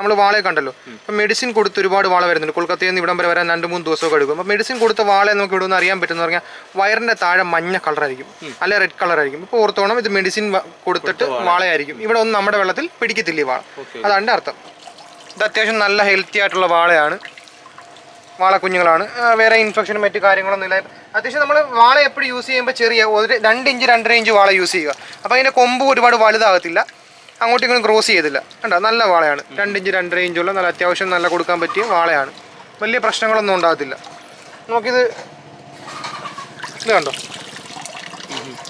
നമ്മൾ വാളെ കണ്ടല്ലോ. അപ്പം മെഡിസിൻ കൊടുത്ത് ഒരുപാട് വാള വരുന്നുണ്ട്. കൊൽക്കത്തയിൽ നിന്ന് ഇവിടം വരെ വരാൻ രണ്ട് മൂന്ന് ദിവസമൊക്കെ എടുക്കും. അപ്പം മെഡിസിൻ കൊടുത്ത വാളെ നമുക്ക് ഇവിടെ നിന്ന് അറിയാൻ പറ്റുന്ന പറഞ്ഞാൽ വയറിന്റെ താഴെ മഞ്ഞ കളറായിരിക്കും. അല്ലെ റെഡ് കളറായിരിക്കും. ഇപ്പോൾ ഓർത്തോണം ഇത് മെഡിസിൻ കൊടുത്തിട്ട് വാളയായിരിക്കും. ഇവിടെ ഒന്നും നമ്മുടെ വെള്ളത്തിൽ പിടിക്കത്തില്ല ഈ വാള. അതാണ് അർത്ഥം. ഇത് അത്യാവശ്യം നല്ല ഹെൽത്തി ആയിട്ടുള്ള വാളയാണ്. വാളക്കുഞ്ഞുങ്ങളാണ് വേറെ ഇൻഫെക്ഷനും മറ്റു കാര്യങ്ങളൊന്നും ഇല്ല. അത്യാവശ്യം നമ്മൾ വാള എപ്പോഴും യൂസ് ചെയ്യുമ്പോൾ ചെറിയ ഒരു രണ്ട് ഇഞ്ച് രണ്ടര ഇഞ്ച് വാള യൂസ് ചെയ്യുക. അപ്പോൾ അതിന്റെ കൊമ്പ് ഒരുപാട് വലുതാകത്തില്ല. അങ്ങോട്ടും ഇങ്ങോട്ടും ക്രോസ് ചെയ്തില്ല കണ്ടോ? നല്ല വാളയാണ്. രണ്ട് ഇഞ്ച് രണ്ടര ഇഞ്ചുള്ള നല്ല അത്യാവശ്യം നല്ല കൊടുക്കാൻ പറ്റിയ വാളയാണ്. വലിയ പ്രശ്നങ്ങളൊന്നും ഉണ്ടാകത്തില്ല. നമുക്കിത് ഇത് കണ്ടോ?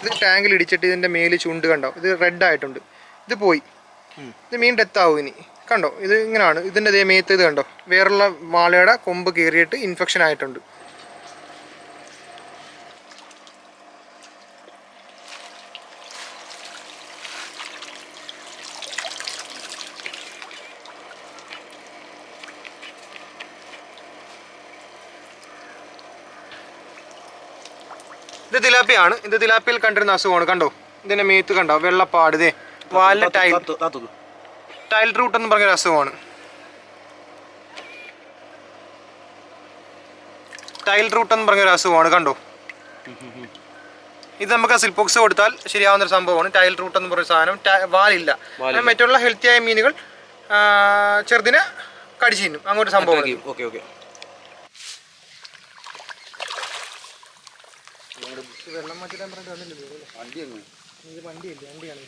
ഇത് ടാങ്കിൽ ഇടിച്ചിട്ട് ഇതിന്റെ മേൽ ചുണ്ട് കണ്ടോ? ഇത് റെഡ് ആയിട്ടുണ്ട്. ഇത് പോയി. ഇത് മീൻ ഡെത്ത് ആവും ഇനി. കണ്ടോ? ഇത് ഇങ്ങനെയാണ് ഇതിന്റെ ദേ മേത്ത് ഇത് കണ്ടോ? വേറുള്ള വാളയുടെ കൊമ്പ് കീറിയിട്ട് ഇൻഫെക്ഷൻ ആയിട്ടുണ്ട്. ഇത് തിലാപ്പിയാണ്. ഇത് തിലാപ്പിയിൽ കണ്ടിരുന്ന അസുഖമാണ്. കണ്ടോ? ഇതിന്റെ മേത്ത് കണ്ടോ? വെള്ളപ്പാട് ഇതേ. വാലിലെ ടൈൽ. ടൈൽ റൂട്ട് എന്ന് പറഞ്ഞൊരു അസുഖമാണ്. ടൈൽ റൂട്ട് എന്ന് പറഞ്ഞൊരു അസുഖമാണ്. കണ്ടോ? ഇത് നമുക്ക് സിൽപോക്സ് കൊടുത്താൽ ശരിയാവുന്ന ഒരു സംഭവമാണ്. ടൈൽ റൂട്ട് എന്ന് പറയുന്ന സാധനം. വാലില്ല. മറ്റുള്ള ഹെൽത്തിയായ മീനുകൾ ചെറുതിനെ കടിച്ചു തിന്നും. അങ്ങോട്ട് സംഭവം ഓക്കെ ഓക്കെ. വെള്ളം മാറ്റിടാൻ പറഞ്ഞിട്ട് വന്നില്ലല്ലോ വണ്ടിയല്ലേ വണ്ടിയാണ്